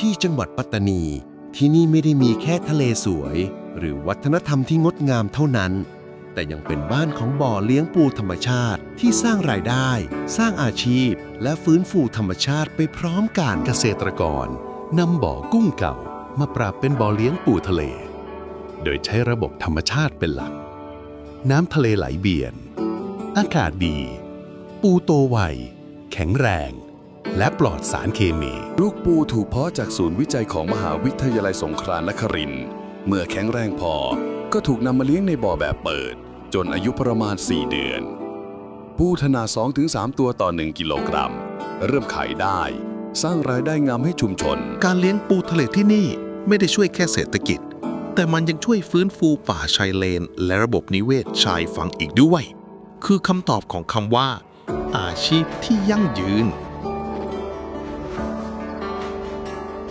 ที่จังหวัดปัตตานี ที่นี่ไม่ได้มีแค่ทะเลสวย หรือวัฒนธรรมที่งดงามเท่านั้น แต่ยังเป็นบ้านของบ่อเลี้ยงปูธรรมชาติที่สร้างรายได้ สร้างอาชีพ และฟื้นฟูธรรมชาติไปพร้อมกันเกษตรกรนำบ่อกุ้งเก่ามาปรับเป็นบ่อเลี้ยงปูทะเล โดยใช้ระบบธรรมชาติเป็นหลัก น้ำทะเลไหลเบียน อากาศดี ปูโตวไวแข็งแรง และปลอดสารเคมี ลูกปูถูกเพาะจากศูนย์วิจัยของมหาวิทยาลัยสงขลานครินทร์เมื่อแข็งแรงพอ ก็ถูกนำมาเลี้ยงในบ่อแบบเปิด จนอายุประมาณ 4 เดือน ปูขนา 2-3 ตัวต่อ 1 กิโลกรัม เริ่มขายได้ สร้างรายได้งามให้ชุมชน การเลี้ยงปูทะเลที่นี่ไม่ได้ช่วยแค่เศรษฐกิจ แต่มันยังช่วยฟื้นฟูป่าชายเลน และระบบนิเวศชายฝั่งอีกด้วย คือคำตอบของคำว่า อาชีพที่ยั่งยืน